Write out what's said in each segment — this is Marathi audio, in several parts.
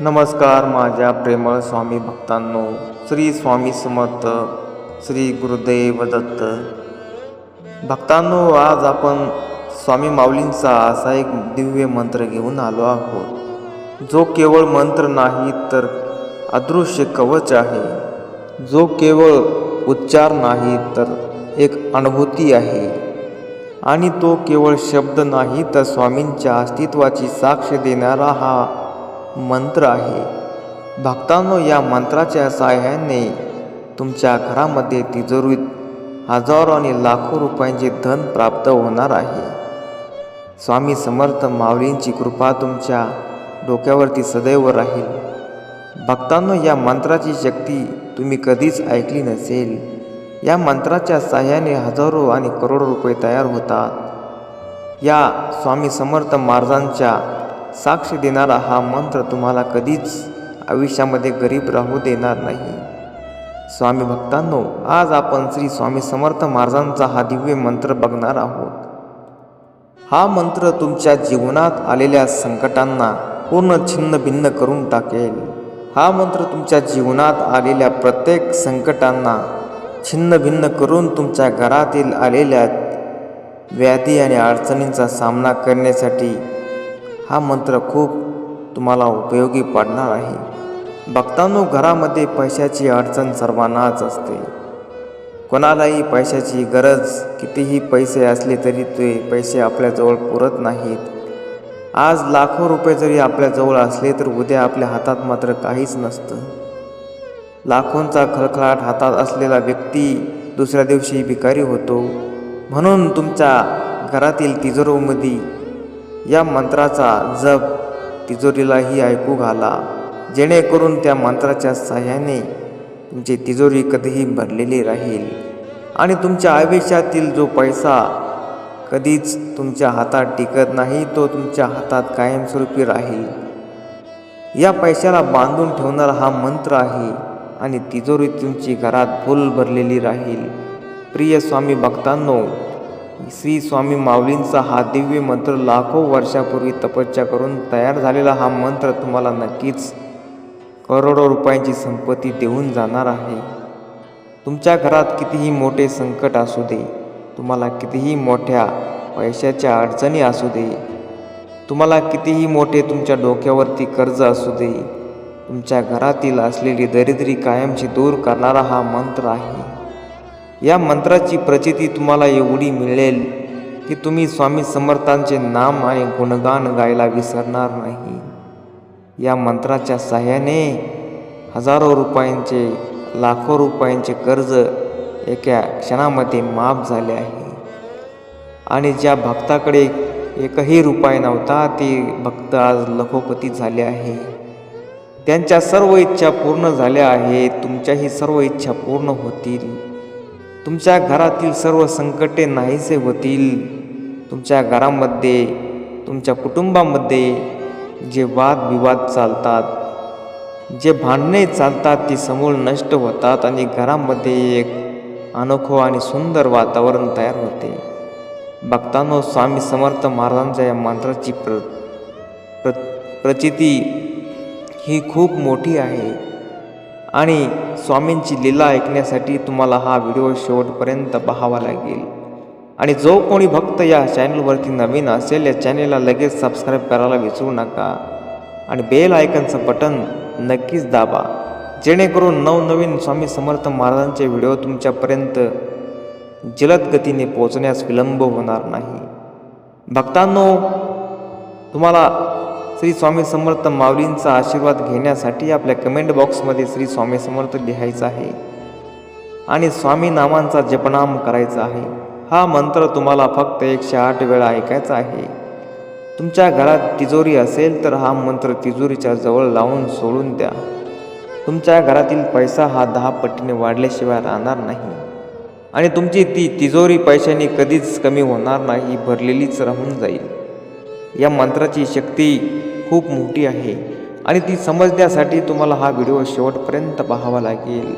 नमस्कार माझ्या प्रेमळ स्वामी भक्तांनो श्री स्वामी समर्थ श्री गुरुदेव दत्त. भक्तांनो आज आपण स्वामी माऊलींचा असा एक दिव्य मंत्र घेऊन आलो आहोत. जो केवळ मंत्र नाही तर अदृश्य कवच आहे. जो केवळ उच्चार नाही तर एक अनुभूती आहे. आणि तो केवळ शब्द नाही तर स्वामींच्या अस्तित्वाची साक्ष देणारा हा मंत्र आहे. भक्तांनो या मंत्राच्या साह्याने तुमच्या घरामध्ये तिजोरीत हजारो आणि लाखो रुपयांचे धन प्राप्त होणार आहे. स्वामी समर्थ माऊलींची कृपा तुमच्या डोक्यावरती सदैव राहील. भक्तांनो या मंत्राची शक्ती तुम्ही कधीच ऐकली नसेल. या मंत्राच्या साह्याने हजारो आणि करोडो रुपये तयार होतात. या स्वामी समर्थ महाराजांच्या साक्ष देणारा हा मंत्र तुम्हाला कधीच आयुष्यामध्ये गरीब राहू देणार नाही. स्वामी भक्तांनो आज आपण श्री स्वामी समर्थ महाराजांचा हा दिव्य मंत्र बघणार आहोत. हा मंत्र तुमच्या जीवनात आलेल्या संकटांना पूर्ण छिन्न भिन्न करून टाकेल. हा मंत्र तुमच्या जीवनात आलेल्या प्रत्येक संकटांना छिन्न भिन्न करून तुमच्या घरातील आलेल्या व्याधी आणि अडचणींचा सामना करण्यासाठी हा मंत्र खूप तुम्हाला उपयोगी पडणार आहे. भक्तांनो घरामध्ये पैशाची अडचण सर्वांनाच असते. कोणालाही पैशाची गरज कितीही पैसे असले तरी ते पैसे आपल्याजवळ पुरत नाहीत. आज लाखो रुपये जरी आपल्याजवळ असले तर उद्या आपल्या हातात मात्र काहीच नसतं. लाखोंचा खळखळाट हातात असलेला व्यक्ती दुसऱ्या दिवशी भिकारी होतो. म्हणून तुमच्या घरातील तिजोरीमध्ये या मंत्राचा जप तिजोरीलाही ऐकू घाला. जेणेकरून त्या मंत्राच्या साह्याने तुमची तिजोरी कधीही भरलेली राहील. आणि तुमच्या आयुष्यातील जो पैसा कधीच तुमच्या हातात टिकत नाही तो तुमच्या हातात कायमस्वरूपी राहील. या पैशाला बांधून ठेवणारा हा मंत्र आहे आणि तिजोरी तुमची घरात फुल भरलेली राहील. प्रिय स्वामी भक्तांनो श्री स्वामी माऊलींचा हा दिव्य मंत्र लाखो वर्षापूर्वी तपस्या करून तयार झालेला हा मंत्र तुम्हाला नक्कीच करोडो रुपयांची संपत्ती देऊन जाणार आहे. तुमच्या घरात कितीही मोठे संकट असू दे तुम्हाला कितीही मोठ्या पैशाच्या अडचणी असू दे तुम्हाला कितीही मोठे तुमच्या डोक्यावरती कर्ज असू दे तुमच्या घरातील असलेली दरिद्री कायमची दूर करणारा हा मंत्र आहे. या मंत्राची प्रचिती तुम्हाला एवढी मिळेल की तुम्ही स्वामी समर्थांचे नाम आणि गुणगान गायला विसरणार नाही. या मंत्राच्या साह्याने हजारो रुपयांचे लाखो रुपयांचे कर्ज एका क्षणामध्ये माफ झाले आहे. आणि ज्या भक्ताकडे एकही रुपये नव्हता ते भक्त आज लखोपती झाले आहे. त्यांच्या सर्व इच्छा पूर्ण झाल्या आहेत तुमच्याही सर्व इच्छा पूर्ण होतील. तुमच्या घरातील सर्व संकटे नाहीसे होतील. तुमच्या घरामध्ये तुमच्या कुटुंबामध्ये जे वादविवाद चालतात जे भांडणे चालतात ती समूळ नष्ट होतात आणि घरामध्ये एक अनोखो आणि सुंदर वातावरण तयार होते. भक्तांनो स्वामी समर्थ महाराजांच्या या मंत्राची प्र प्र प्रचिती ही खूप मोठी आहे. आणि स्वामींची लीला ऐकण्यासाठी तुम्हाला हा व्हिडिओ शेवटपर्यंत पाहावा लागेल. आणि जो कोणी भक्त या चॅनलवरती नवीन असेल या चॅनेलला लगेच सबस्क्राईब करायला विसरू नका. आणि बेल आयकनचं बटन नक्कीच दाबा. जेणेकरून नवनवीन स्वामी समर्थ महाराजांचे व्हिडिओ तुमच्यापर्यंत जलद गतीने पोहोचण्यास विलंब होणार नाही. भक्तांनो तुम्हाला श्री स्वामी समर्थ माऊलींचा आशीर्वाद घेण्यासाठी आपल्या कमेंट बॉक्समध्ये श्री स्वामी समर्थ लिहायचं आहे. आणि स्वामी नामांचा जपनाम करायचा आहे. हा मंत्र तुम्हाला फक्त एकशे आठ वेळा ऐकायचा आहे. तुमच्या घरात तिजोरी असेल तर हा मंत्र तिजोरीच्या जवळ लावून सोडून द्या. तुमच्या घरातील पैसा हा दहा पटीने वाढल्याशिवाय राहणार नाही. आणि तुमची ती तिजोरी पैशाने कधीच कमी होणार नाही भरलेलीच राहून जाईल. या मंत्राची शक्ती खूप मोठी आहे. आणि ती समजण्यासाठी तुम्हाला हा व्हिडिओ शेवटपर्यंत पाहावा लागेल.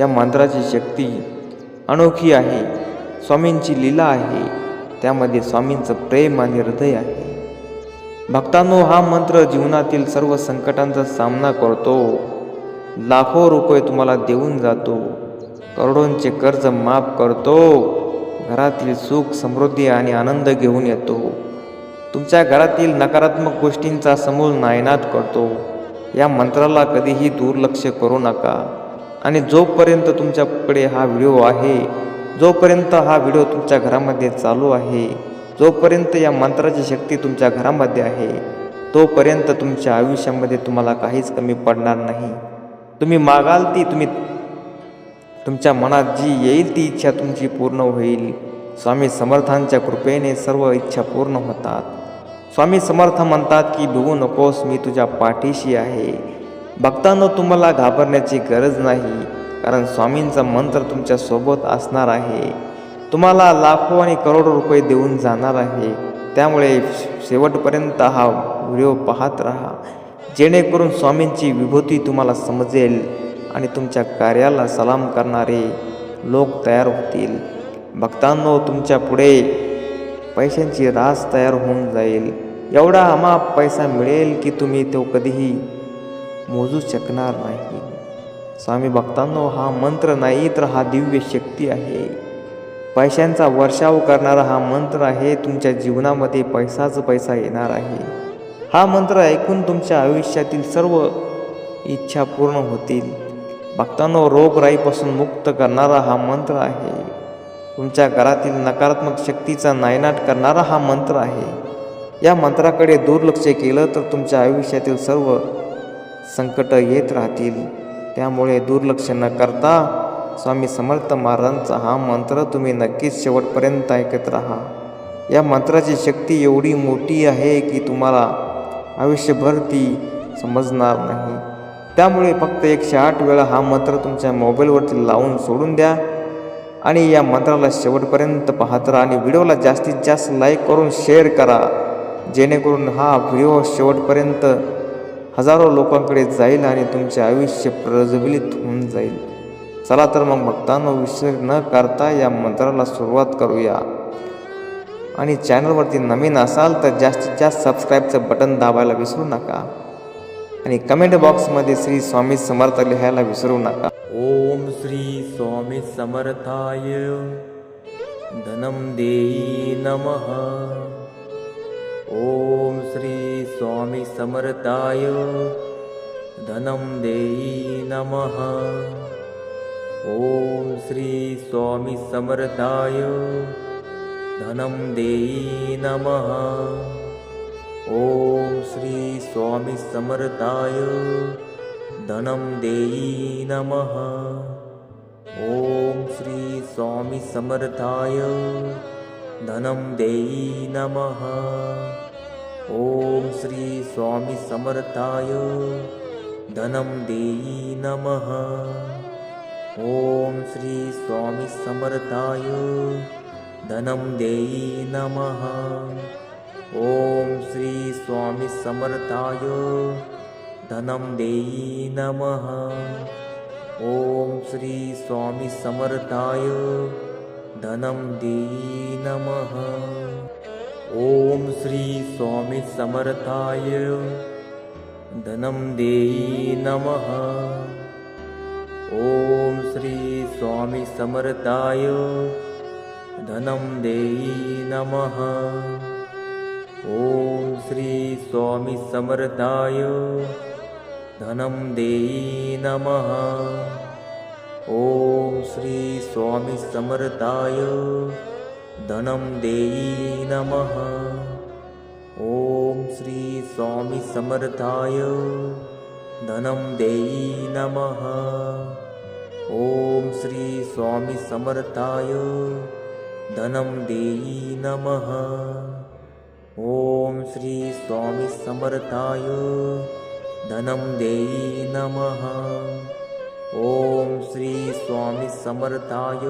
या मंत्राची शक्ती अनोखी आहे. स्वामींची लीला आहे. त्यामध्ये स्वामींचं प्रेम आणि हृदय आहे. भक्तांनो हा मंत्र जीवनातील सर्व संकटांचा सामना करतो. लाखो रुपये तुम्हाला देऊन जातो. करोडोंचे कर्ज माफ करतो. घरातील सुख समृद्धी आणि आनंद घेऊन येतो. तुमच्या घरातील नकारात्मक गोष्टींचा समूळ नायनाट करतो. या मंत्राला कधीही दुर्लक्ष करू नका. आणि जोपर्यंत तुमच्याकडे हा व्हिडिओ आहे जोपर्यंत हा व्हिडिओ तुमच्या घरामध्ये चालू आहे जोपर्यंत या मंत्राची शक्ती तुमच्या घरामध्ये आहे तोपर्यंत तुमच्या आयुष्यामध्ये तुम्हाला काहीच कमी पडणार नाही. तुम्ही मागाल ती तुम्ही तुमच्या मनात जी येईल ती इच्छा तुमची पूर्ण होईल. स्वामी समर्थांच्या कृपेने सर्व इच्छा पूर्ण होतात. स्वामी समर्थ म्हणतात की भिवू नकोस मी तुझ्या पाठीशी आहे. भक्तांनो तुम्हाला घाबरण्याची गरज नाही कारण स्वामींचा मंत्र तुमच्यासोबत असणार आहे. तुम्हाला लाखो आणि करोडो रुपये देऊन जाणार आहे. त्यामुळे शेवटपर्यंत हा व्हिडिओ पाहत राहा. जेणेकरून स्वामींची विभूती तुम्हाला समजेल आणि तुमच्या कार्याला सलाम करणारे लोक तयार होतील. भक्तांनो तुमच्यापुढे पैशांची रास तयार होऊन जाईल. एवढा अमाप पैसा मिळेल की तुम्ही तो कधीही मोजू शकणार नाही. स्वामी भक्तांनो हा मंत्र नाही तर हा दिव्य शक्ती आहे. पैशांचा वर्षाव करणारा हा मंत्र आहे तुमच्या जीवनामध्ये पैसाच पैसा येणार आहे. हा मंत्र ऐकून तुमच्या आयुष्यातील सर्व इच्छा पूर्ण होतील. भक्तांनो रोगराईपासून मुक्त करणारा हा मंत्र आहे. तुमच्या घरातील नकारात्मक शक्तीचा नायनाट करणारा हा मंत्र आहे. या मंत्राकडे दुर्लक्ष केलं तर तुमच्या आयुष्यातील सर्व संकट येत राहतील. त्यामुळे दुर्लक्ष न करता स्वामी समर्थ महाराजांचा हा मंत्र तुम्ही नक्कीच शेवटपर्यंत ऐकत राहा. या मंत्राची शक्ती एवढी मोठी आहे की तुम्हाला आयुष्यभर ती समजणार नाही. त्यामुळे फक्त एकशे आठ वेळा हा मंत्र तुमच्या मोबाईलवरती लावून सोडून द्या. आणि या मंत्राला शेवटपर्यंत पाहत राहा आणि व्हिडिओला जास्तीत जास्त लाईक करून शेअर करा. जेणेकरून हा व्हिडिओ शेवटपर्यंत हजारो लोकांकडे जाईल आणि तुमचे आयुष्य प्रज्वलित होऊन जाईल. चला तर मग भक्तांनो विसर न करता या मंत्राला सुरुवात करूया. आणि चॅनलवरती नवीन असाल तर जास्तीत जास्त सबस्क्राईबचं बटन दाबायला विसरू नका. आणि कमेंट बॉक्समध्ये श्री स्वामी समर्थ लिहायला विसरू नका. ॐ श्री स्वामीसमर्थाय धनं देयी नमः। ॐ श्री स्वामी धनं देयी नमः। ॐ श्री स्वामी धनं देयी नमः। ॐ श्री स्वामी समर्थाय। धनं देई नमः। ॐ श्री स्वामी समर्थाय धनं देई नमः। ॐ श्री स्वामी समर्थाय धनं देई नमः। ॐ श्री स्वामी समर्थाय धनं देई नमः। ॐ श्री स्वामी समर्थाय धनं देई नमः। ॐ श्री स्वामी समर्थाय धनं देई नमः। ॐ श्री स्वामी समर्थाय धनं देई नमः। ॐ श्री स्वामी समर्थाय धनं देई नमः। ॐ श्री स्वामी समर्थाय धनं देई नमः। ॐ श्री स्वामी समर्थाय धनं देई नमः। ॐ श्री स्वामी समर्थाय धनं देई नमः। ॐ श्री स्वामी समर्थाय धनं देई नमः। ॐ श्री स्वामी समर्थाय धनं देई नमः। ॐ श्री स्वामी समर्थाय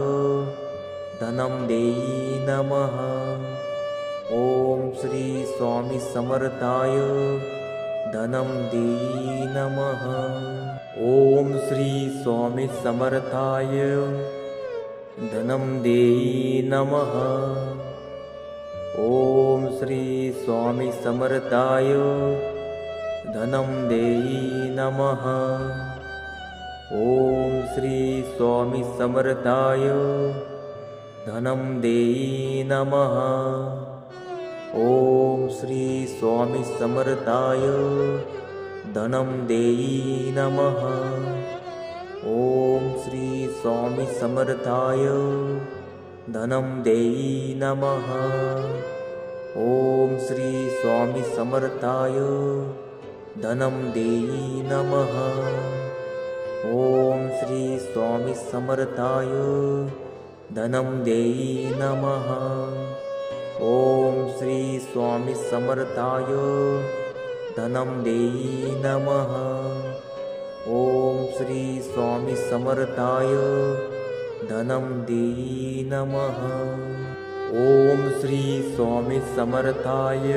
धनं देई नमः। ॐ श्री स्वामी समर्थाय धनं देई नमः। ॐ श्री स्वामी समर्थाय धनं देई नमः। ॐ श्री स्वामी समर्थाय धनं देही नमः। ॐ श्री स्वामी समर्थाय धनं देही नमः। ॐ श्री स्वामी समर्थाय धनं देही नमः। ॐ श्री स्वामी समर्थाय धनं देही नमः। ॐ श्री स्वामी समर्थाय धनं देही नमः। ॐ श्री स्वामी समर्थाय धनं देही नमः। ॐ श्री स्वामी समर्थाय धनं देही नमः। ॐ श्री स्वामी समर्थाय धनं देही नमः। ॐ श्री स्वामी समर्थाय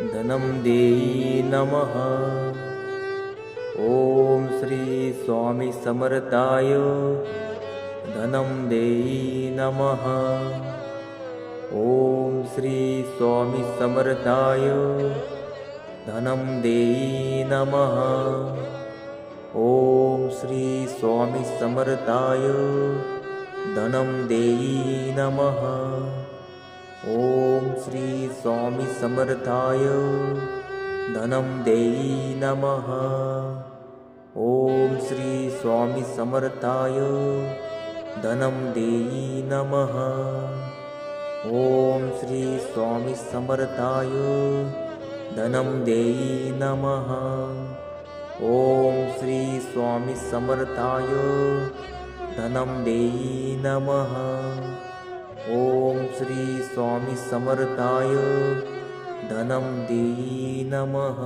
धनं देही नमः ॐ श्री स्वामी समर्थाय धनं देही नमः ॐ श्री स्वामी समर्थाय धनं देही नमः ॐ श्री स्वामी समर्थाय धनं देही नमः ॐ श्री स्वामी समर्थाय धनं देही नमः। ॐ श्री स्वामी समर्थाय धनं देही नमः। ॐ श्री स्वामी समर्थाय धनं देही नमः। ॐ श्री स्वामी समर्थाय धनं देही नमः ॐ श्री स्वामी समर्थाय धनं देही नमः